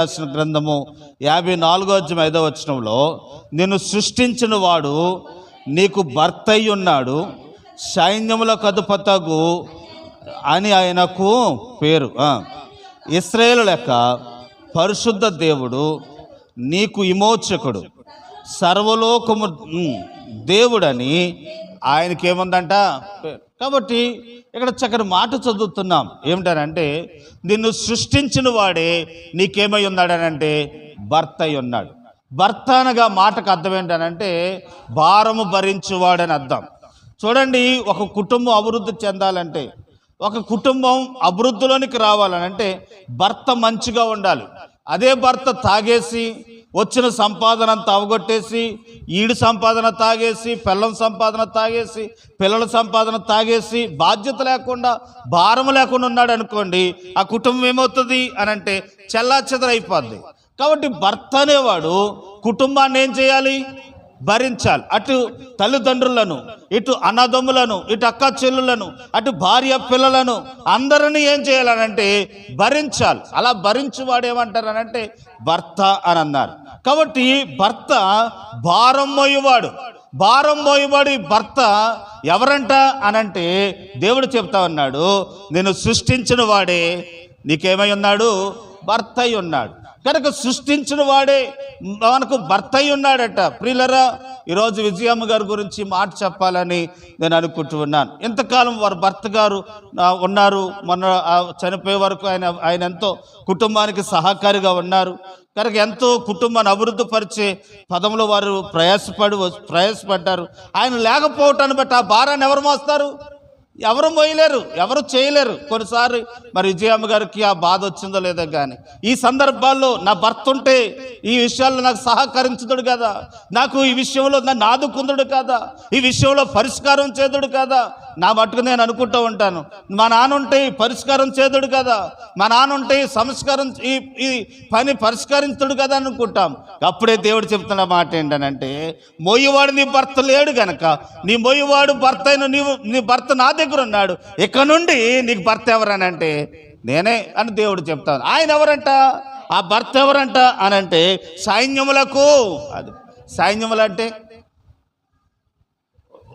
రాసిన గ్రంథము యాభై నాలుగో అధ్యయం ఐదో వచనంలో నిన్ను సృష్టించిన వాడు నీకు భర్త అయి ఉన్నాడు సైన్యముల కదుపతగు అని ఆయనకు పేరు. ఇస్రాయేల్ లెక్క పరిశుద్ధ దేవుడు నీకు విమోచకుడు సర్వలోకము దేవుడని ఆయనకేముందంట? కాబట్టి ఇక్కడ చక్కని మాట చదువుతున్నాం. ఏమిటనంటే నిన్ను సృష్టించిన వాడే నీకేమై ఉన్నాడనంటే భర్త అయి ఉన్నాడు భర్త అనగా మాటకు అర్థం ఏంటనంటే భారము భరించువాడని అర్థం. చూడండి ఒక కుటుంబం అభివృద్ధి చెందాలంటే ఒక కుటుంబం అభివృద్ధిలోనికి రావాలనంటే భర్త మంచిగా ఉండాలి. అదే భర్త తాగేసి వచ్చిన సంపాదన అంతా అవగొట్టేసి ఈడు సంపాదన తాగేసి పిల్లల సంపాదన తాగేసి పిల్లల సంపాదన తాగేసి బాధ్యత లేకుండా భారం లేకుండా ఉన్నాడు అనుకోండి ఆ కుటుంబం ఏమవుతుంది అని అంటే చెల్లా కాబట్టి భర్త అనేవాడు కుటుంబాన్ని ఏం చేయాలి? భరించాలి. అటు తల్లిదండ్రులను ఇటు అన్నదమ్ములను ఇటు అక్క చెల్లులను అటు భార్య పిల్లలను అందరినీ ఏం చేయాలనంటే భరించాలి. అలా భరించువాడు ఏమంటారనంటే భర్త అని అన్నారు. కాబట్టి భర్త భారం మోయేవాడు. భారం మోయబడి భర్త ఎవరంట అనంటే దేవుడు చెప్తా ఉన్నాడు నేను సృష్టించిన వాడే నీకేమై ఉన్నాడు? భర్త అయి ఉన్నాడు. కనుక సృష్టించిన వాడే మనకు భర్త అయి ఉన్నాడట. ప్రియులరా ఈరోజు విజయమ్మ గారి గురించి మాట చెప్పాలని నేను అనుకుంటున్నాను ఇంతకాలం వారు భర్త గారు ఉన్నారు. మొన్న చనిపోయే వరకు ఆయన ఆయన ఎంతో కుటుంబానికి సహకారిగా ఉన్నారు. కనుక ఎంతో కుటుంబాన్ని అభివృద్ధి పరిచే పదంలో వారు ప్రయాసపడి ప్రయాసపడ్డారు. ఆయన లేకపోవటాన్ని బట్టి ఆ భారాన్ని ఎవరు మోస్తారు? ఎవరు మోయలేరు ఎవరు చేయలేరు. కొన్నిసార్లు మరి విజయమ్మ గారికి ఆ బాధ వచ్చిందో లేదో కానీ ఈ సందర్భాల్లో నా భర్త ఉంటే ఈ విషయాల్లో నాకు సహకరించుదుడు కదా. నాకు ఈ విషయంలో నన్ను ఆదుకుందుడు కదా. ఈ విషయంలో పరిష్కారం చేదుడు కదా. నా మట్టుకు నేను అనుకుంటూ ఉంటాను. మా నాన్న ఉంటే ఈ పరిష్కారం చేదుడు కదా. మా నాన్న ఉంటే ఈ సంస్కారం ఈ ఈ పని పరిష్కరించుడు కదా అనుకుంటాం. అప్పుడే దేవుడు చెప్తున్న మాట ఏంటనంటే మోయివాడు నీ భర్త లేడు గనక నీ మోయివాడు భర్త అయిన నీవు నీ భర్త నా దగ్గర ఉన్నాడు ఇక నుండి నీకు భర్త ఎవరనంటే నేనే అని దేవుడు చెప్తాను ఆయన ఎవరంట? ఆ భర్త ఎవరంట అని అంటే సైన్యములకు. అది సైన్యములు అంటే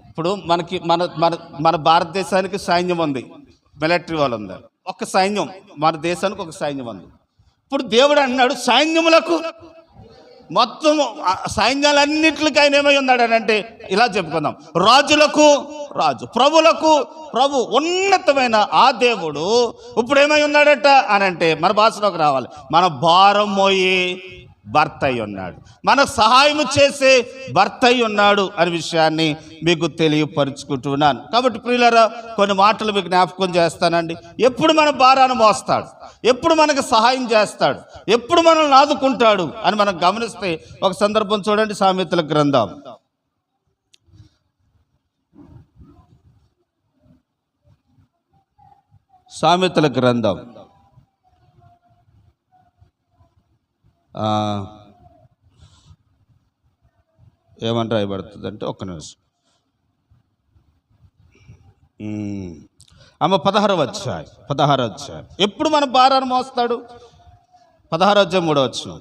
ఇప్పుడు మనకి మన మన మన భారతదేశానికి సైన్యం ఉంది. మిలిటరీ వాళ్ళు ఉంది ఒక సైన్యం మన దేశానికి ఒక సైన్యం ఉంది. ఇప్పుడు దేవుడు అన్నాడు సైన్యములకు మొత్తం సైన్యాలన్నింటికి ఆయన ఏమై ఉన్నాడనంటే ఇలా చెప్పుకుందాం. రాజులకు రాజు ప్రభులకు ప్రభు ఉన్నతమైన ఆ దేవుడు ఇప్పుడు ఏమై ఉన్నాడట అనంటే మన భాషలోకి రావాలి. మన భారం మోయి భర్త అయి ఉన్నాడు. మన సహాయం చేసే భర్త అయి ఉన్నాడు అనే విషయాన్ని మీకు తెలియపరుచుకుంటున్నాను. కాబట్టి ప్రియులరా కొన్ని మాటలు మీకు జ్ఞాపకం చేస్తానండి. ఎప్పుడు మన భారాన్ని మోస్తాడు? ఎప్పుడు మనకు సహాయం చేస్తాడు? ఎప్పుడు మనల్ని ఆదుకుంటాడు అని మనం గమనిస్తే ఒక సందర్భం చూడండి సామెతల గ్రంథం. సామెతల గ్రంథం ఆ, ఏమని రాయబడుతుంది అంటే ఒక్క నిమిషం. ఆమె అమ్మ పదహారు వచ్చాయి పదహారు వచ్చాయి ఎప్పుడు మన భారాన్ని మోస్తాడు? పదహారు వచ్చే మూడో వచ్చిన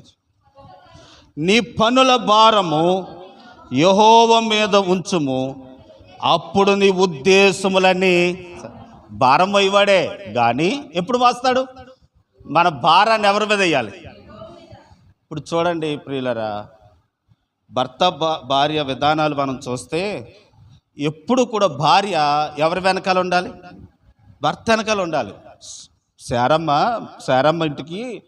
నీ పనుల భారము యహోవ మీద ఉంచుము. అప్పుడు నీ ఉద్దేశములన్నీ భారం ఇవ్వడే. కానీ ఎప్పుడు మోస్తాడు? మన భారాన్ని ఎవరి మీద వేయాలి? ఇప్పుడు చూడండి ప్రియులరా భర్త భార్య విధానాలు మనం చూస్తే ఎప్పుడు కూడా భార్య ఎవరి వెనకాల ఉండాలి? భర్త వెనకాల ఉండాలి. శారమ్మ శారమ్మ ఇంటికి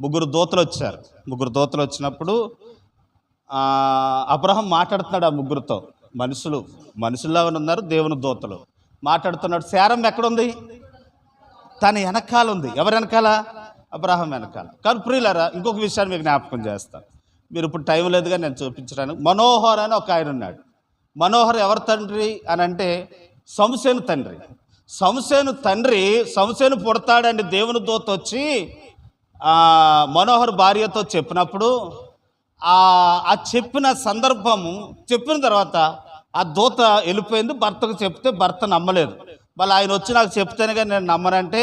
ముగ్గురు దోతలు వచ్చారు. ముగ్గురు దోతలు వచ్చినప్పుడు అబ్రహం మాట్లాడుతున్నాడు ఆ ముగ్గురుతో. మనుషులు మనుషుల్లో ఉన్నారు దేవుని దోతలు. మాట్లాడుతున్నాడు శారమ్మ ఎక్కడుంది? తన వెనకాల ఉంది. ఎవరి వెనకాల? అబ్రాహం వెనకాల. కానీ ప్రియులరా ఇంకొక విషయాన్ని మీకు జ్ఞాపకం చేస్తాను. మీరు ఇప్పుడు టైం లేదుగా నేను చూపించడానికి. మనోహర్ అని ఒక ఆయన ఉన్నాడు. మనోహర్ ఎవరి తండ్రి అని అంటే సంసేను తండ్రి. సంసేను తండ్రి సంసేను పుడతాడని దేవుని దూత వచ్చి మనోహర్ భార్యతో చెప్పినప్పుడు ఆ చెప్పిన సందర్భము చెప్పిన తర్వాత ఆ దూత వెళ్ళిపోయింది భర్తకు చెప్తే భర్త నమ్మలేదు. మళ్ళీ ఆయన వచ్చి నాకు చెప్తేనే కానీ నేను నమ్మనంటే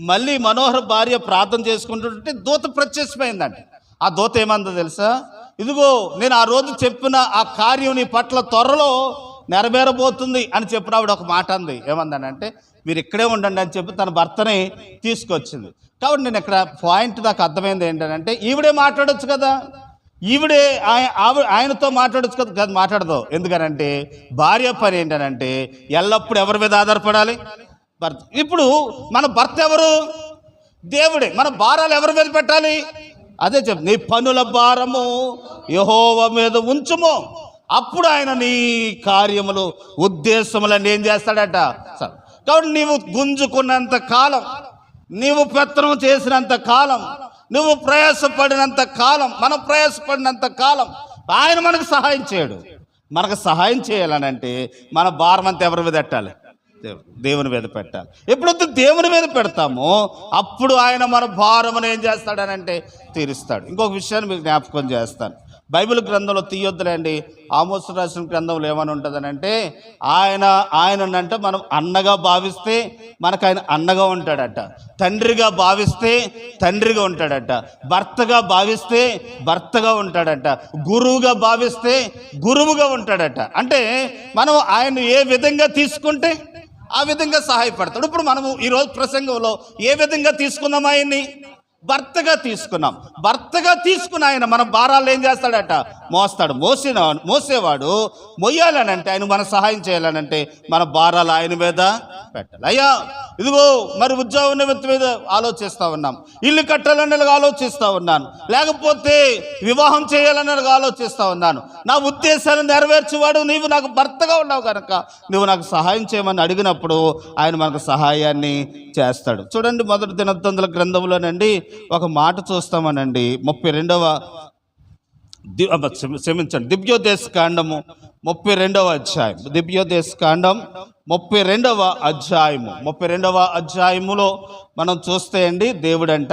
మళ్ళీ మనోహర్ భార్య ప్రార్థన చేసుకుంటుంటే దూత ప్రత్యక్షమైందండి. ఆ దూత ఏమందో తెలుసా? ఇదిగో నేను ఆ రోజు చెప్పిన ఆ కార్యం నీ పట్ల త్వరలో నెరవేరబోతుంది అని చెప్పిన ఆవిడ ఒక మాట అంది. అంటే మీరు ఇక్కడే ఉండండి అని చెప్పి తన భర్తని తీసుకొచ్చింది. కాబట్టి నేను ఇక్కడ పాయింట్ నాకు అర్థమైంది ఏంటంటే ఈవిడే మాట్లాడొచ్చు కదా? ఈవిడే ఆయనతో మాట్లాడచ్చు కదా కాదు మాట్లాడదు. ఎందుకనంటే భార్య పని ఏంటనంటే ఎల్లప్పుడూ ఎవరి మీద ఆధారపడాలి? భర్త. ఇప్పుడు మన భర్త ఎవరు? దేవుడే. మన భారాలు ఎవరి మీద పెట్టాలి? అదే చెప్పు. నీ పనుల భారము యహోవ మీద ఉంచుము. అప్పుడు ఆయన నీ కార్యములు ఉద్దేశములన్నీ ఏం చేస్తాడట? కాబట్టి నీవు గుంజుకున్నంత కాలం నీవు పెత్తనం చేసినంత కాలం నువ్వు ప్రయాసపడినంత కాలం మనం ప్రయాసపడినంత కాలం ఆయన మనకు సహాయం చేయడు. మనకు సహాయం చేయాలనంటే మన భారం అంతా ఎవరి మీద పెట్టాలి దేవుని మీద పెట్టాలి. ఎప్పుడైతే దేవుని మీద పెడతామో అప్పుడు ఆయన మన భారమును ఏం చేస్తాడనంటే తీరుస్తాడు. ఇంకొక విషయాన్ని మీకు జ్ఞాపకం చేస్తాను. బైబిల్ గ్రంథంలో తీయొద్దులేండి. ఆమోసు రాసిన గ్రంథంలో ఏమని ఉంటుందనంటే ఆయన ఆయనంటే మనం అన్నగా భావిస్తే మనకు ఆయన అన్నగా ఉంటాడట. తండ్రిగా భావిస్తే తండ్రిగా ఉంటాడట. భర్తగా భావిస్తే భర్తగా ఉంటాడట. గురువుగా భావిస్తే గురువుగా ఉంటాడట. అంటే మనం ఆయన ఏ విధంగా తీసుకుంటే ఆ విధంగా సహాయపడతాడు. ఇప్పుడు మనము ఈరోజు ప్రసంగంలో ఏ విధంగా తీసుకుందాం ఆయన్ని? భర్తగా తీసుకున్నాం. భర్తగా తీసుకున్న ఆయన మన భారాలు ఏం చేస్తాడట? మోస్తాడు. మోసిన మోసేవాడు మొయ్యాలనంటే ఆయన మన సహాయం చేయాలనంటే మన భారాలు ఆయన మీద పెట్టాలి. అయ్యా ఇదిగో మరి ఉద్యోగ నిమిత్తం మీద ఆలోచిస్తా ఉన్నాం. ఇల్లు కట్టాలన్నట్టుగా ఆలోచిస్తా ఉన్నాను. లేకపోతే వివాహం చేయాలన్నట్టుగా ఆలోచిస్తా ఉన్నాను. నా ఉద్దేశాన్ని నెరవేర్చేవాడు నీవు నాకు భర్తగా ఉన్నావు కనుక నువ్వు నాకు సహాయం చేయమని అడిగినప్పుడు ఆయన మనకు సహాయాన్ని చేస్తాడు. చూడండి మొదటి దినత్తందుల గ్రంథంలోనండి ఒక మాట చూస్తామనండి. ముప్పై రెండవ క్షమించండి. దివ్యోదేశ కాండము ముప్పై రెండవ అధ్యాయం. దివ్యోదేశ కాండం ముప్పై రెండవ అధ్యాయము. ముప్పై రెండవ అధ్యాయములో మనం చూస్తే అండి దేవుడంట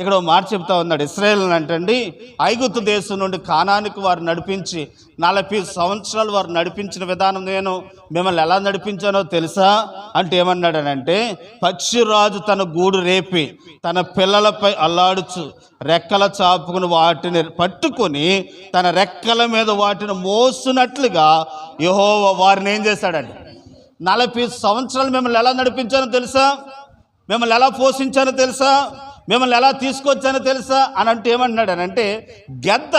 ఇక్కడ ఒక మాట చెప్తా ఉన్నాడు. ఇస్రాయేల్ అంటండి ఐగుప్తు దేశం నుండి కానానికి వారు నడిపించి నలభై సంవత్సరాలు వారు నడిపించిన విధానం నేను మిమ్మల్ని ఎలా నడిపించానో తెలుసా? అంటే ఏమన్నాడనంటే పక్షిరాజు తన గూడు రేపి తన పిల్లలపై అల్లాడుచు రెక్కల చాపుకుని వాటిని పట్టుకొని తన రెక్కల మీద వాటిని మోస్తున్నట్లుగా యహో వారిని ఏం చేశాడండి? నలభై సంవత్సరాలు మిమ్మల్ని ఎలా నడిపించానో తెలుసా? మిమ్మల్ని ఎలా పోషించానో తెలుసా? మిమ్మల్ని ఎలా తీసుకొచ్చానో తెలుసా? అని అంటే ఏమంటున్నాడు అని అంటే గద్ద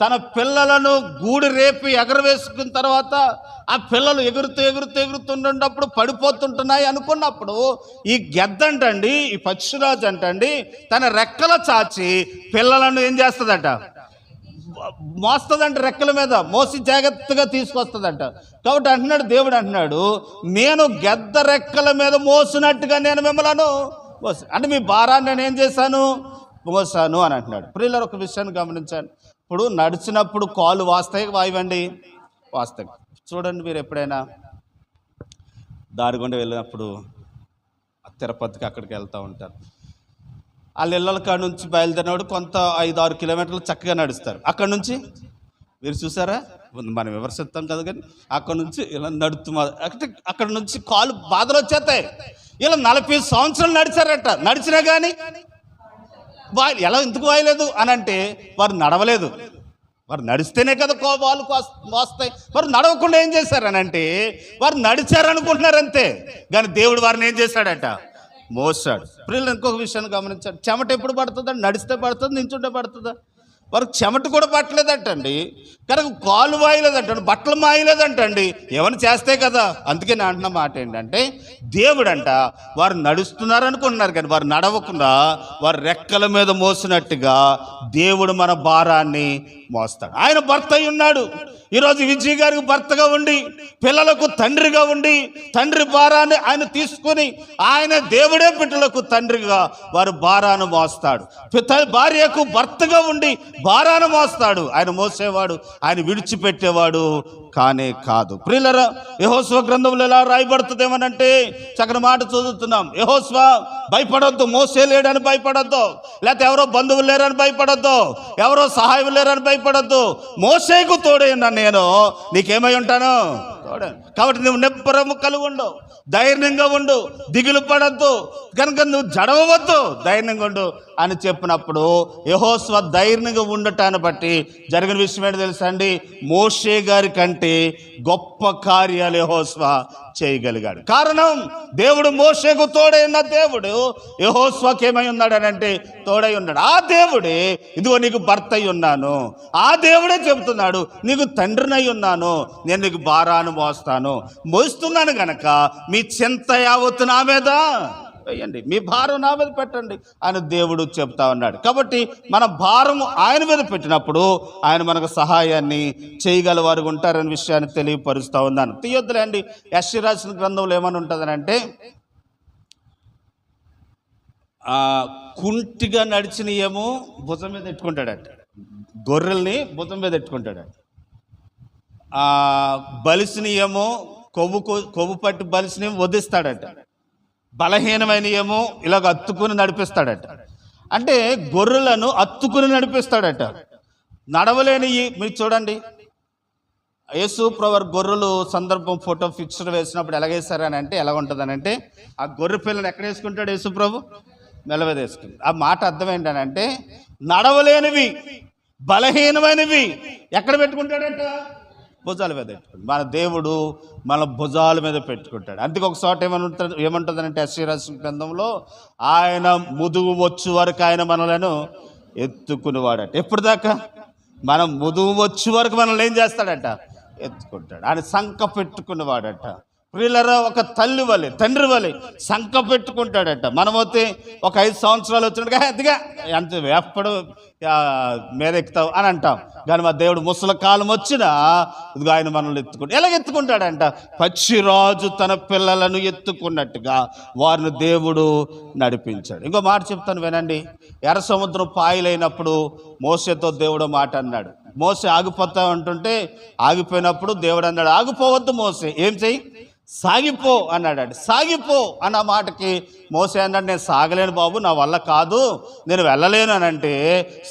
తన పిల్లలను గూడు రేపి ఎగరవేసుకున్న తర్వాత ఆ పిల్లలు ఎగురుతూ ఎగురుతూ ఎగురుతుండేటప్పుడు పడిపోతుంటున్నాయి అనుకున్నప్పుడు ఈ గద్ద అంటండి ఈ పక్షిరాజు అంటండి తన రెక్కల చాచి పిల్లలను ఏం చేస్తుందట? మోస్తుందంట రెక్కల మీద మోసి జాగ్రత్తగా తీసుకొస్తుందంట. కాబట్టి అంటున్నాడు దేవుడు అంటున్నాడు నేను గెద్ద రెక్కల మీద మోసినట్టుగా నేను మిమ్మలను అంటే మీ భారాన్ని నేను ఏం చేశాను? మోసాను అని అంటున్నాడు. ప్రియులర్ ఒక విషయాన్ని గమనించాను ఇప్పుడు నడిచినప్పుడు కాలు వాస్తాయి వాయివండి వాస్తాయి. చూడండి మీరు ఎప్పుడైనా దారి గుండె వెళ్ళినప్పుడు తిరుపతికి అక్కడికి వెళ్తూ ఉంటారు. వాళ్ళ ఇళ్ళల కాడ నుంచి బయలుదేరినప్పుడు కొంత ఐదు ఆరు కిలోమీటర్లు చక్కగా నడుస్తారు. అక్కడ నుంచి మీరు చూసారా? మనం విమర్శిస్తాం కదా కానీ అక్కడ నుంచి ఇలా నడుతు అంటే అక్కడ నుంచి కాలు బాధలు వచ్చేస్తాయి. ఇలా నలభై సంవత్సరాలు నడిచారట. నడిచినా కానీ వా- ఎలా ఎందుకు వాయలేదు అని అంటే వారు నడవలేదు. వారు నడిస్తేనే కదా కో- వాళ్ళు వారు నడవకుండా ఏం చేశారనంటే వారు నడిచారనుకుంటున్నారు అంతే. కానీ దేవుడు వారిని ఏం చేశాడట? మోసాడు. పిల్లలు ఇంకొక విషయాన్ని గమనించాడు. చెమట ఎప్పుడు పడుతుందా నడిస్తే పడుతుంది నించుంటే పడుతుందా? వారు చెమట కూడా పట్టలేదంటండి. కనుక కాలు వాయలేదంటండి బట్టలు మాయలేదంటండి. ఏమైనా చేస్తే కదా. అందుకే నేను అంటున్న మాట ఏంటంటే దేవుడంట వారు నడుస్తున్నారు అనుకుంటున్నారు కానీ వారు నడవకుండా వారు రెక్కల మీద మోసినట్టుగా దేవుడు మన భారాన్ని మోస్తాడు. ఆయన భర్త అయి ఉన్నాడు. ఈరోజు విజయ్ గారికి భర్తగా ఉండి పిల్లలకు తండ్రిగా ఉండి తండ్రి భారాన్ని ఆయన తీసుకొని ఆయన దేవుడే బిడ్డలకు తండ్రిగా వారు భారాన్ని మోస్తాడు. భార్యకు భర్తగా ఉండి భారాన్ని మోస్తాడు. ఆయన మోసేవాడు ఆయన విడిచిపెట్టేవాడు కానే కాదు. ప్రియులరా యహోస్వ గ్రంథంలో ఎలా రాయబడుతుందేమనంటే చక్కని మాట చదువుతున్నాం. యహోస్వ భయపడొద్దు మోసే లేడని భయపడొద్దు. లేకపోతే ఎవరో బంధువులు లేరని భయపడొద్దు. ఎవరో సహాయం లేరని భయపడొద్దు. మోసేకు తోడైనా నేను నీకేమై ఉంటాను? కాబట్టి నువ్వు నిబ్బరము కలిగి ఉండు. ధైర్యంగా ఉండు. దిగులు పడద్దు. కనుక నువ్వు జడవద్దు ధైర్యంగా ఉండు అని చెప్పినప్పుడు యహోస్వ ధైర్యంగా ఉండటాన్ని బట్టి జరిగిన విషయం ఏంటి తెలుసా అండి? మోషే గారి కంటే గొప్ప కార్యాలు యహోస్వ చేయగలిగాడు. కారణం దేవుడు మోషేకు తోడై ఉన్న దేవుడు యహోస్వకేమై ఉన్నాడు అని అంటే తోడై ఉన్నాడు. ఆ దేవుడే ఇదిగో నీకు భర్త అయి ఉన్నాను. ఆ దేవుడే చెబుతున్నాడు నీకు తండ్రినై ఉన్నాను. నేను నీకు భారాను మోస్తాను. మోస్తున్నాను గనక మీ చింత యావత్తు నా మీద. వేయండి. మీ భారం నా మీద పెట్టండి అని దేవుడు చెప్తా ఉన్నాడు. కాబట్టి మన భారము ఆయన మీద పెట్టినప్పుడు ఆయన మనకు సహాయాన్ని చేయగలవారు ఉంటారనే విషయాన్ని తెలియపరుస్తూ ఉన్నాను. తీయొద్దులే అండి. యశ్వి రాసిన గ్రంథంలో ఏమని ఉంటుందని అంటే కుంటిగా నడిచిన ఏమో భుజం మీద ఎట్టుకుంటాడట. గొర్రెల్ని భుజం మీద ఎట్టుకుంటాడట. బలిసిన ఏమో కొవ్వు కొవ్వు పట్టి బలిసిని వదిస్తాడట బలహీనమైన ఏమో ఇలాగ అత్తుకుని నడిపిస్తాడట. అంటే గొర్రెలను అత్తుకుని నడిపిస్తాడట. నడవలేని మీరు చూడండి. యేసు ప్రవర్ గొర్రెలు సందర్భం ఫోటో ఫిక్స్డ్ వేసినప్పుడు ఎలా అంటే ఎలా ఉంటుందని అంటే ఆ గొర్రె పిల్లని ఎక్కడ వేసుకుంటాడు యేసు ప్రభు? మెలవేద ఆ మాట అర్థం ఏంటనంటే నడవలేనివి బలహీనమైనవి ఎక్కడ పెట్టుకుంటాడట? భుజాల మీద పెట్టుకుంటాడు మన దేవుడు మన భుజాల మీద పెట్టుకుంటాడు. అందుకే ఒక చోట ఏమంటుంది ఏమంటుందంటే అశ్వరాశి గ్రంథంలో ఆయన ముదుగు వచ్చు వరకు ఆయన మనలను ఎత్తుకునేవాడట. ఎప్పుడు దాకా? మనం ముదుగు వచ్చే వరకు మనల్ని ఏం చేస్తాడట? ఎత్తుకుంటాడు. ఆయన సంక పెట్టుకునేవాడట. ప్రియులరా ఒక తల్లి వలె తండ్రి వలె సంక పెట్టుకుంటాడట. మనమైతే ఒక ఐదు సంవత్సరాలు వచ్చినట్టుగా ఎదిగా ఎంత ఎప్పుడు మీద ఎక్కుతావు అని అంటాం. కానీ మా దేవుడు ముసల కాలం వచ్చినా ఇదిగో ఆయన మనల్ని ఎత్తుకుంటాడు ఎలా ఎత్తుకుంటాడంట? పక్షిరాజు తన పిల్లలను ఎత్తుకున్నట్టుగా వారిని దేవుడు నడిపించాడు. ఇంకో మాట చెప్తాను వినండి. ఎర్ర సముద్రం పాయలైనప్పుడు మోసతో దేవుడు మాట అన్నాడు. మోసే ఆగిపోతా అంటుంటే ఆగిపోయినప్పుడు దేవుడు అన్నాడు ఆగిపోవద్దు మోసే ఏం చెయ్యి? సాగిపో అన్నాడు సాగిపో అన్న మాటకి మోసే అన్నాడు నేను సాగలేను బాబు నా వల్ల కాదు నేను వెళ్ళలేను అని అంటే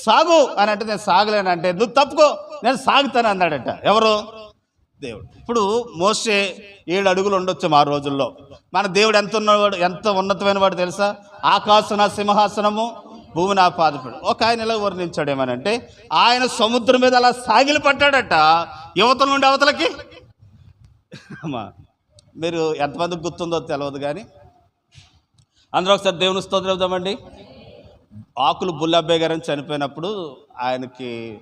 సాగు అని అంటే నేను సాగలేను అంటే నువ్వు తప్పుకో నేను సాగుతాను అన్నాడట. ఎవరు? దేవుడు. ఇప్పుడు మోసే ఏడు అడుగులు ఉండొచ్చు మా రోజుల్లో. మన దేవుడు ఎంత ఉన్నవాడు ఎంత ఉన్నతమైన వాడు తెలుసా? ఆకాశన సింహాసనము భూమి నా పాదపడు ఒక ఆయన ఇలా వర్ణించాడు ఏమనంటే ఆయన సముద్రం మీద అలా సాగిలి పట్టాడట యువతల నుండి అవతలకి. అమ్మా. మీరు ఎంతమందికి గుర్తుందో తెలియదు కానీ. అందరూ ఒకసారి దేవుని స్తోత్రం ఆకులు బుల్లబ్బే గారు చనిపోయినప్పుడు ఆయనకి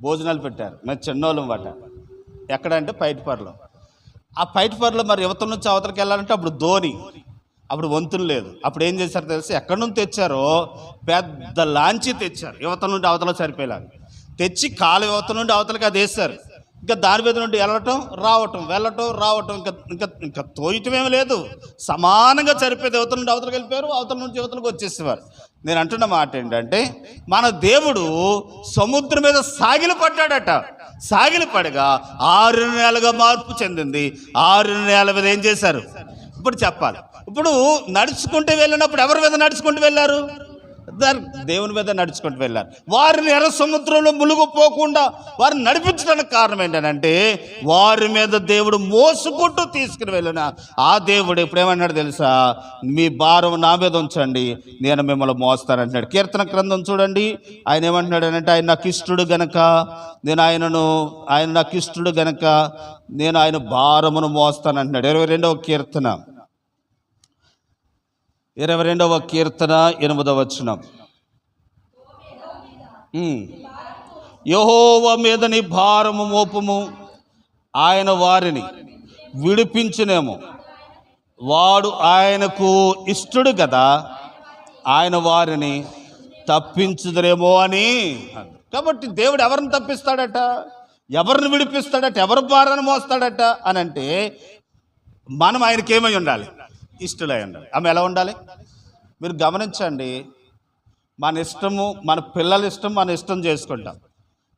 భోజనాలు పెట్టారు. మేము చిన్నోళ్ళం వాట ఎక్కడంటే పైటిపర్లో. ఆ పైటిపర్లో మరి యువత నుంచి అవతలకి వెళ్ళాలంటే అప్పుడు ధోని అప్పుడు వంతులు లేదు. అప్పుడు ఏం చేశారు తెలిసి? ఎక్కడి నుంచి తెచ్చారో పెద్ద లాంచి తెచ్చారు. యువత నుండి అవతల సరిపోయేలాగా తెచ్చి కాలు యువత నుండి అవతలకి అది వేస్తారు ఇంకా దాని మీద నుండి వెళ్ళటం రావటం వెళ్ళటం రావటం ఇంకా ఇంకా ఇంకా తోయటం లేదు. సమానంగా సరిపోయేది అవతల నుండి అవతలకి వెళ్ళిపోయారు అవతల నుంచి యువతలకు వచ్చేసేవారు. నేను అంటున్న మాట ఏంటంటే మన దేవుడు సముద్రం మీద సాగిలి పడ్డాడట. సాగిలి పడగా ఆరు నెలలుగా మార్పు చెందింది. ఆరు నెలల మీద ఏం చేశారు? ఇప్పుడు చెప్పాలి. ఇప్పుడు నడుచుకుంటూ వెళ్ళినప్పుడు ఎవరి మీద నడుచుకుంటూ వెళ్ళారు? దేవుని మీద నడుచుకుంటూ వెళ్ళారు. వారిని ఎర్ర సముద్రంలో ములుగుపోకుండా వారిని నడిపించడానికి కారణం ఏంటంటే వారి మీద దేవుడు మోసుకుంటూ తీసుకుని వెళ్ళిన ఆ దేవుడు ఇప్పుడు ఏమన్నాడు తెలుసా? మీ భారం నా మీద ఉంచండి నేను మిమ్మల్ని మోస్తానంటున్నాడు. కీర్తన గ్రంథం చూడండి. ఆయన ఏమంటున్నాడు అంటే ఆయన నాకు ఇష్టడు గనక నేను ఆయనను ఆయన నాకు ఇష్టడు గనక నేను ఆయన భారమును మోస్తానంటున్నాడు. ఇరవై రెండవ కీర్తన. ఇరవై రెండవ కీర్తన ఎనిమిదవ వచనం. యహోవ మీద నీ భారము మోపము ఆయన వారిని విడిపించునేమో. వాడు ఆయనకు ఇష్టడు కదా ఆయన వారిని తప్పించుదరేమో అని కాబట్టి దేవుడు ఎవరిని తప్పిస్తాడట? ఎవరిని విడిపిస్తాడట? ఎవరి భారాన్ని మోస్తాడట? అని అంటే మనం ఆయనకి ఏమై ఉండాలి? ఇష్టలై ఉండాలి. ఆమె ఎలా ఉండాలి? మీరు గమనించండి మన ఇష్టము మన పిల్లల ఇష్టం మన ఇష్టం చేసుకుంటాం.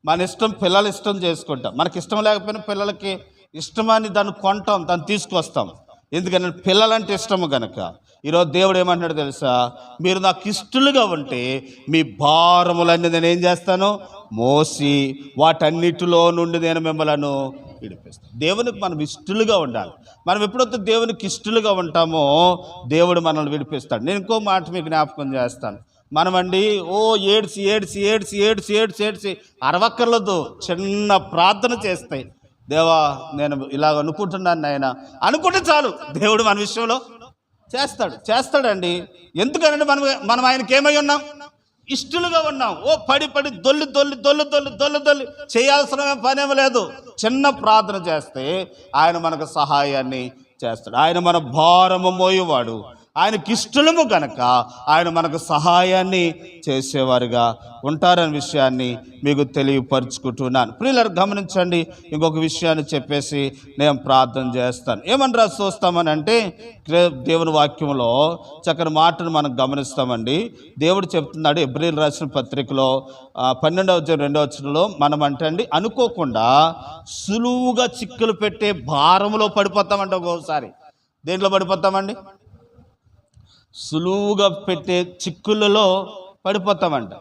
మన ఇష్టం పిల్లల ఇష్టం చేసుకుంటాం. మనకి ఇష్టం లేకపోయినా పిల్లలకి ఇష్టమని దాన్ని కొంటాం దాన్ని తీసుకొస్తాం. ఎందుకంటే పిల్లలంటే ఇష్టము కనుక ఈరోజు దేవుడు ఏమంటున్నాడు తెలుసా? మీరు నాకు ఇష్టలుగా ఉంటే మీ భారములన్నీ నేను ఏం చేస్తాను? మోసి వాటన్నిటిలో నుండి నేను మిమ్మలను విడిపిస్తాను. దేవునికి మనం ఇష్టలుగా ఉండాలి. మనం ఎప్పుడైతే దేవునికి ఇష్టలుగా ఉంటామో దేవుడు మనల్ని విడిపిస్తాడు. నేను ఇంకో మాట మీకు జ్ఞాపకం చేస్తాను. మనమండి ఓ ఏడ్చి ఏడ్చి ఏడ్చి ఏడ్చి ఏడ్చి ఏడ్చి అరవక్కర్లదు చిన్న ప్రార్థన చేస్తాయి. దేవా నేను ఇలాగ అనుకుంటున్నాను నాయన. అనుకుంటే చాలు. దేవుడు మన విషయంలో చేస్తాడు చేస్తాడండి. ఎందుకనండి మనం మనం ఆయనకి ఏమై ఉన్నాం? ఇష్టలుగా ఉన్నాం. ఓ పడి పడి దొల్లి దొల్లి దొల్లి దొల్లి దొల్లి దొల్లి. చేయాల్సిన పనేమి లేదు. చిన్న ప్రార్థన చేస్తే ఆయన మనకు సహాయాన్ని చేస్తాడు. ఆయన మన భారము మోయేవాడు. ఆయనకి ఇష్టము కనుక ఆయన మనకు సహాయాన్ని చేసేవారుగా ఉంటారనే విషయాన్ని మీకు తెలియపరుచుకుంటున్నాను. ప్రియులారు గమనించండి ఇంకొక విషయాన్ని చెప్పేసి నేను ప్రార్థన చేస్తాను. ఏమని రాసి చూస్తామని అంటే దేవుని వాక్యంలో చక్కని మాటను మనం గమనిస్తామండి. దేవుడు చెప్తున్నాడు ఎబ్రిల్ రాసిన పత్రికలో పన్నెండవ రెండవ వచనంలో మనం అంటే అండి అనుకోకుండా సులువుగా చిక్కులు పెట్టే భారంలో పడిపోతామంట ఒక్కొక్కసారి దేంట్లో పడిపోతామండి? సులువుగా పెట్టే చిక్కులలో పడిపోతామంట.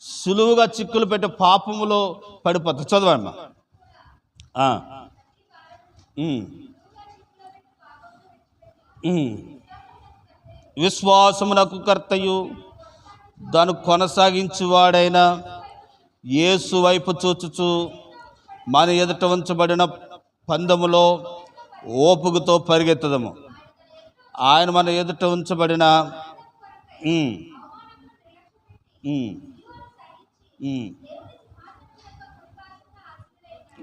సులువుగా చిక్కులు పెట్టే పాపములో పడిపోతాం. చదవమ్మా విశ్వాసమునకు కర్తయు దాన్ని కొనసాగించువాడైన యేసు వైపు చూచుచు మన ఎదుట ఉంచబడిన పందములో ఓపుగుతో పరిగెత్తదము. ఆయన మన ఎదుట ఉంచబడిన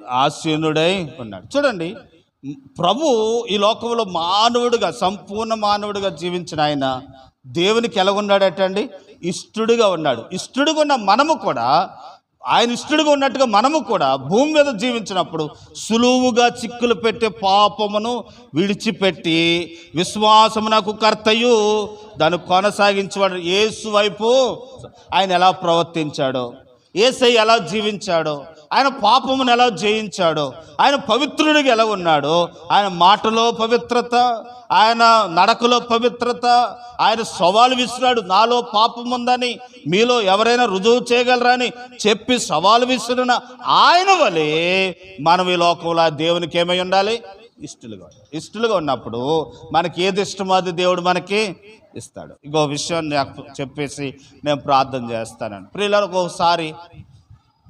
ఆశీనుడై ఉన్నాడు. చూడండి ప్రభు ఈ లోకంలో మానవుడిగా సంపూర్ణ మానవుడిగా జీవించిన ఆయన దేవునికి ఎలాగున్నాడటండి? ఇష్టడుగా ఉన్నాడు. ఇష్టడుగా ఉన్న మనము కూడా ఆయన ఇష్టడుగా ఉన్నట్టుగా మనము కూడా భూమి మీద జీవించినప్పుడు సులువుగా చిక్కులు పెట్టే పాపమును విడిచిపెట్టి విశ్వాసము నాకు కర్తయు దాన్ని కొనసాగించేవాడు ఏసు వైపు ఆయన ఎలా ప్రవర్తించాడో ఏసై ఎలా జీవించాడో ఆయన పాపమును ఎలా జయించాడో ఆయన పవిత్రుడిగా ఎలా ఉన్నాడో ఆయన మాటలో పవిత్రత ఆయన నడకలో పవిత్రత ఆయన సవాలు విసిరాడు నాలో పాపం ఉందని మీలో ఎవరైనా రుజువు చేయగలరా అని చెప్పి సవాలు విసిరిన ఆయన వలె మనం ఈ లోకంలో దేవునికి ఏమై ఉండాలి? ఇష్టలుగా ఇష్టలుగా ఉన్నప్పుడు మనకి ఏది ఇష్టమో అది దేవుడు మనకి ఇస్తాడు. ఇంకో విషయం నాకు చెప్పేసి నేను ప్రార్థన చేస్తానని ప్రియులకు ఒకసారి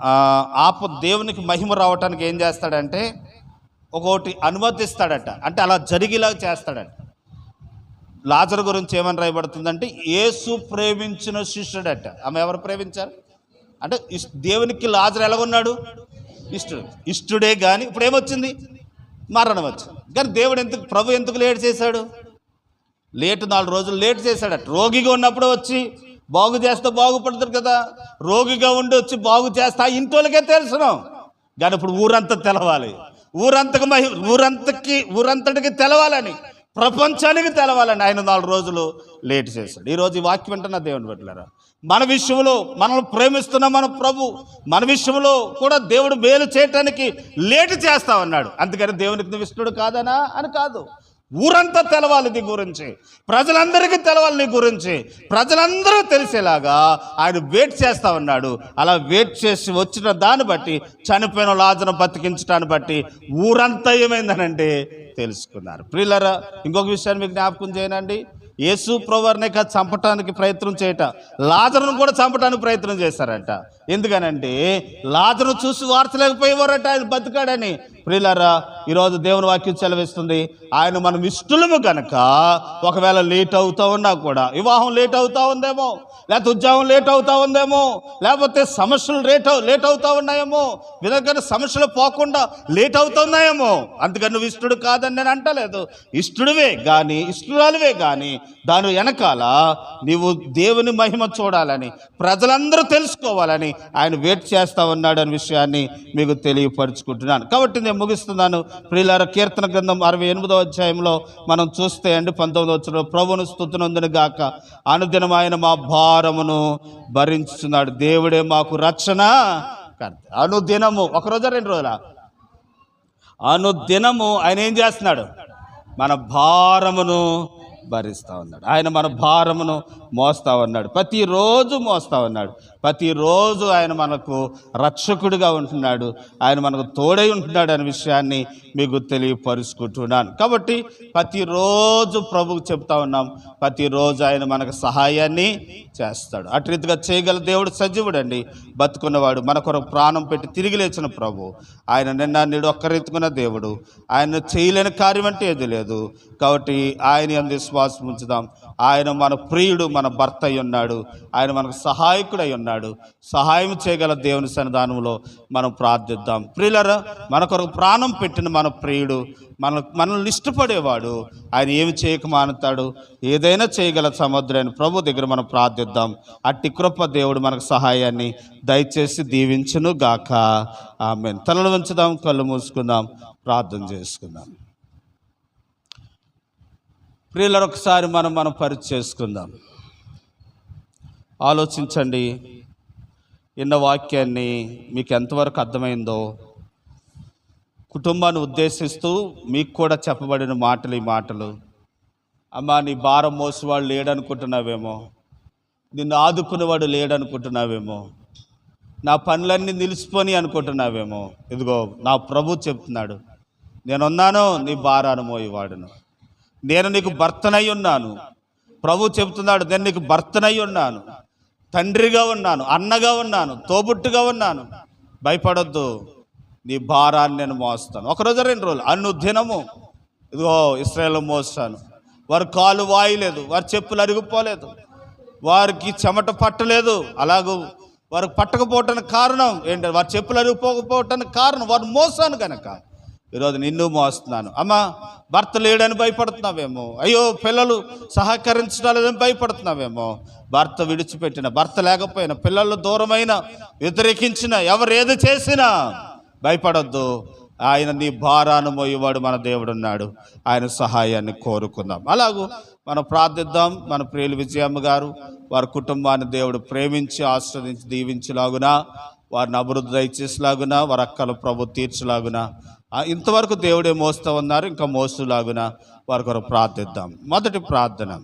ఆప దేవునికి మహిమ రావటానికి ఏం చేస్తాడంటే ఒకటి అనుమతిస్తాడట. అంటే అలా జరిగేలా చేస్తాడట. లాజర్ గురించి ఏమని రాయబడుతుందంటే యేసు ప్రేమించిన శిష్యుడట. ఆమె ఎవరు ప్రేమించారు? అంటే దేవునికి లాజర్ ఎలాగొన్నాడు? ఇష్టడు ఇష్టడే కానీ ఇప్పుడు ఏమొచ్చింది? మరణం వచ్చింది. కానీ దేవుడు ఎందుకు ప్రభు ఎందుకు లేట్ చేశాడు? లేటు నాలుగు రోజులు లేట్ చేశాడట. రోగిగా ఉన్నప్పుడు వచ్చి బాగు చేస్తే బాగుపడతారు కదా. రోగిగా ఉండి వచ్చి బాగు చేస్తా ఇంటోళ్ళకే తెలుసును. కానీ ఇప్పుడు ఊరంతా తెలవాలి. ఊరంతకు మహి ఊరంతకి ఊరంతటికి తెలవాలని ప్రపంచానికి తెలవాలని ఆయన నాలుగు రోజులు లేట్ చేశాడు. ఈరోజు ఈ వాక్యం వింటున్న దేవుని పెట్టలేరా మన విషయంలో మనల్ని ప్రేమిస్తున్న మన ప్రభు మన విషయంలో కూడా దేవుడు మేలు చేయటానికి లేటు చేస్తా ఉన్నాడు. అందుకని దేవునికి నువ్వు ఇష్టడు కాదనా అని కాదు. ఊరంతా తెలవాలి నీ గురించి. ప్రజలందరికీ తెలవాలి నీ గురించి. ప్రజలందరూ తెలిసేలాగా ఆయన వెయిట్ చేస్తా ఉన్నాడు. అలా వెయిట్ చేసి వచ్చిన దాన్ని బట్టి చనిపోయిన లాజను బతికించడాన్ని బట్టి ఊరంతా ఏమైందనంటే తెలుసుకున్నారు. ప్రియులరా ఇంకొక విషయాన్ని మీకు జ్ఞాపకం చేయనండి. యేసు ప్రవర్ని చంపటానికి ప్రయత్నం చేయట. లాజరును కూడా చంపటానికి ప్రయత్నం చేశారట. ఎందుకనంటే లాజరును చూసి వార్చలేకపోయేవారట ఆయన బతికాడని. ప్రియులరా ఈరోజు దేవుని వాక్యం సెలవిస్తుంది. ఆయన మనం ఇష్టలము కనుక ఒకవేళ లేట్ అవుతూ ఉన్నా కూడా వివాహం లేట్ అవుతూ ఉందేమో లేకపోతే ఉద్యోగం లేట్ అవుతూ ఉందేమో లేకపోతే సమస్యలు లేట్ అవు లేట్ అవుతూ ఉన్నాయేమో విధంగా సమస్యలు పోకుండా లేట్ అవుతున్నాయేమో అందుకని నువ్వు ఇష్టడు కాదని నేను అంటలేదు. ఇష్టడువే కానీ ఇష్టరాలువే కానీ దాని వెనకాల నీవు దేవుని మహిమ చూడాలని ప్రజలందరూ తెలుసుకోవాలని ఆయన వెయిట్ చేస్తా ఉన్నాడు అనే విషయాన్ని మీకు తెలియపరుచుకుంటున్నాను. కాబట్టి నేను ముగిస్తున్నాను. ప్రియులార కీర్తన గ్రంథం అరవై ఎనిమిదో అధ్యాయంలో మనం చూస్తే అండి పంతొమ్మిదో వచ్చిన ప్రభును స్థుతునందును గాక అనుదినం ఆయన మా భారమును భరించుతున్నాడు దేవుడే మాకు రక్షణ అనుదినము ఒక రోజా రెండు రోజుల? అనుదినము ఆయన ఏం చేస్తున్నాడు? మన భారమును భరిస్తా ఉన్నాడు. ఆయన మన భారమును మోస్తా ఉన్నాడు. ప్రతిరోజు మోస్తా ఉన్నాడు. ప్రతిరోజు ఆయన మనకు రక్షకుడిగా ఉంటున్నాడు ఆయన మనకు తోడై ఉంటున్నాడు అనే విషయాన్ని మీకు తెలియపరుచుకుంటున్నాను. కాబట్టి ప్రతిరోజు ప్రభుకు చెప్తా ఉన్నాం ప్రతిరోజు ఆయన మనకు సహాయాన్ని చేస్తాడు. అటు రీతిగా చేయగల దేవుడు సజీవుడండి బతుకున్నవాడు మన కొరకు ప్రాణం పెట్టి తిరిగి లేచిన ప్రభు ఆయన నిన్న నేడు ఒక్కరెత్తుకున్న దేవుడు ఆయన చేయలేని కార్యం అంటే ఏది లేదు. కాబట్టి ఆయన ఎందు విశ్వాసం ఉంచుదాం. ఆయన మన ప్రియుడు మన భర్త అయి ఉన్నాడు ఆయన మనకు సహాయకుడై ఉన్నాడు. సహాయం చేయగల దేవుని సన్నిధానంలో మనం ప్రార్థిద్దాం. ప్రియులరా మన కొరకు ప్రాణం పెట్టిన మన ప్రియుడు మన మనల్ని ఇష్టపడేవాడు ఆయన ఏమి చేయక మానుతాడు? ఏదైనా చేయగల సముద్రాన్ని ప్రభు దగ్గర మనం ప్రార్థిద్దాం. అట్టి కృప దేవుడు మనకు సహాయాన్ని దయచేసి దీవించును గాక ఆమె తలలు ఉంచుదాం కళ్ళు మూసుకుందాం ప్రార్థన చేసుకుందాం. ప్రియులరొకసారి మనం మనం పరిచయం చేసుకుందాం. ఆలోచించండి. విన్న వాక్యాన్ని మీకు ఎంతవరకు అర్థమైందో కుటుంబాన్ని ఉద్దేశిస్తూ మీకు కూడా చెప్పబడిన మాటలు ఈ మాటలు. అమ్మా నీ భారం మోసేవాడు లేడనుకుంటున్నావేమో. నిన్ను ఆదుకునేవాడు లేడనుకుంటున్నావేమో. నా పనులన్నీ నిలిచిపోని అనుకుంటున్నావేమో. ఇదిగో నా ప్రభు చెప్తున్నాడు నేనున్నాను నీ భారాను మోయేవాడును. నేను నీకు భర్తనై ఉన్నాను. ప్రభు చెబుతున్నాడు నేను నీకు భర్తనై ఉన్నాను. తండ్రిగా ఉన్నాను అన్నగా ఉన్నాను తోబుట్టుగా ఉన్నాను. భయపడొద్దు. నీ భారాన్ని నేను మోస్తాను. ఒకరోజు రెండు రోజులు. అనుదినము ఇదిగో ఇస్రాయల్ మోస్తాను. వారి కాలు వాయలేదు. వారి చెప్పులు అరిగిపోలేదు. వారికి చెమట పట్టలేదు. అలాగూ వారికి పట్టకపోవటానికి కారణం ఏంటంటే వారి చెప్పులు అరిగిపోకపోవటానికి కారణం. వారు మోసాను కనుక ఈరోజు నిన్ను మోస్తున్నాను. అమ్మా భర్త లేడని భయపడుతున్నావేమో? అయ్యో పిల్లలు సహకరించడాలని భయపడుతున్నావేమో? భర్త విడిచిపెట్టిన భర్త లేకపోయినా పిల్లలు దూరమైన వ్యతిరేకించిన ఎవరు ఏది చేసినా భయపడొద్దు. ఆయన నీ భారాను మోయేవాడు మన దేవుడున్నాడు. ఆయన సహాయాన్ని కోరుకుందాం. అలాగూ మనం ప్రార్థిద్దాం. మన ప్రియులు విజయమ్మ గారు వారి కుటుంబాన్ని దేవుడు ప్రేమించి ఆస్వాదించి దీవించలాగున వారిని అభివృద్ధి దయచేసేలాగున వారి అక్కలు ప్రభు తీర్చలాగున ఇంతవరకు దేవుడే మోస్తూ ఉన్నారు. ఇంకా మోస్తులాగున వారి కొరకు ప్రార్థిద్దాం. మొదటి ప్రార్థన.